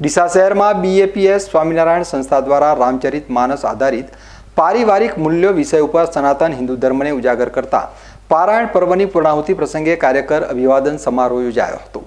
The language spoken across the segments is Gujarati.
ડીસા શહેરમાં બીએપીએસ સ્વામિનારાયણ સંસ્થા દ્વારા રામચરિત માનસ આધારિત પારિવારિક મૂલ્યો વિષય ઉપર સનાતન હિન્દુ ધર્મને ઉજાગર કરતા પારાયણ પર્વની પૂર્ણાહુતિ પ્રસંગે કાર્યકર અભિવાદન સમારોહ યોજાયો હતો.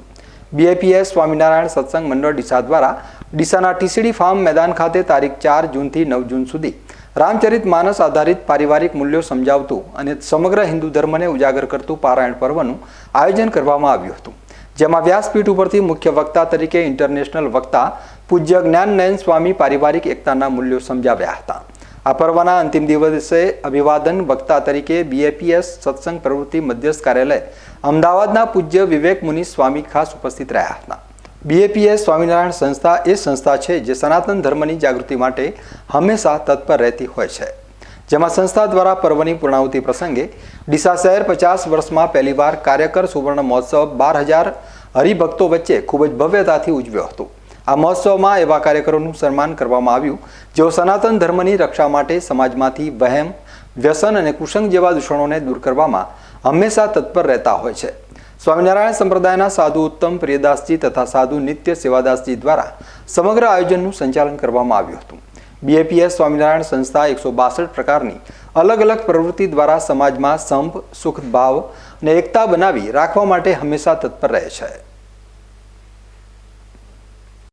બીએપીએસ સ્વામિનારાયણ સત્સંગ મંડળ ડીસા દ્વારા ડીસાના ટીસીડી ફાર્મ મેદાન ખાતે તારીખ ચાર જૂનથી નવ જૂન સુધી રામચરિત માનસ આધારિત પારિવારિક મૂલ્યો સમજાવતું અને સમગ્ર હિન્દુ ધર્મને ઉજાગર કરતું પારાયણ પર્વનું આયોજન કરવામાં આવ્યું હતું. જેમાં વ્યાસપીઠ ઉપરથી મુખ્ય વક્તા તરીકે ઇન્ટરનેશનલ વક્તા પૂજ્ય જ્ઞાનનયન સ્વામી પારિવારિક એકતાના મૂલ્યો સમજાવ્યા હતા. આ પર્વના અંતિમ દિવસે અભિવાદન વક્તા તરીકે બીએપીએસ સત્સંગ પ્રવૃત્તિ મધ્યસ્થ કાર્યાલય અમદાવાદના પૂજ્ય વિવેક મુનિ સ્વામી ખાસ ઉપસ્થિત રહ્યા હતા. બીએપીએસ સ્વામિનારાયણ સંસ્થા એ સંસ્થા છે જે સનાતન ધર્મની જાગૃતિ માટે હંમેશા તત્પર રહેતી હોય છે. જેમાં સંસ્થા દ્વારા પર્વની પૂર્ણાહુતિ પ્રસંગે ડીસા શહેર પચાસ વર્ષમાં પહેલીવાર કાર્યકર સુવર્ણ મહોત્સવ બાર હજાર હરિભક્તો વચ્ચે ખૂબ જ ભવ્યતાથી ઉજવ્યો હતો. આ મહોત્સવમાં એવા કાર્યકરોનું સન્માન કરવામાં આવ્યું, જેઓ સનાતન ધર્મની રક્ષા માટે સમાજમાંથી વહેમ, વ્યસન અને કુસંગ જેવા દૂષણોને દૂર કરવામાં હંમેશા તત્પર રહેતા હોય છે. સ્વામિનારાયણ સંપ્રદાયના સાધુ ઉત્તમ પ્રિયદાસજી તથા સાધુ નિત્ય સેવાદાસજી દ્વારા સમગ્ર આયોજનનું સંચાલન કરવામાં આવ્યું હતું. બીએપીએસ સ્વામિનારાયણ સંસ્થા એકસો બાસઠ પ્રકારની અલગ અલગ પ્રવૃત્તિ દ્વારા સમાજમાં સંપ, સુખ, ભાવ અને એકતા બનાવી રાખવા માટે હંમેશા તત્પર રહે છે.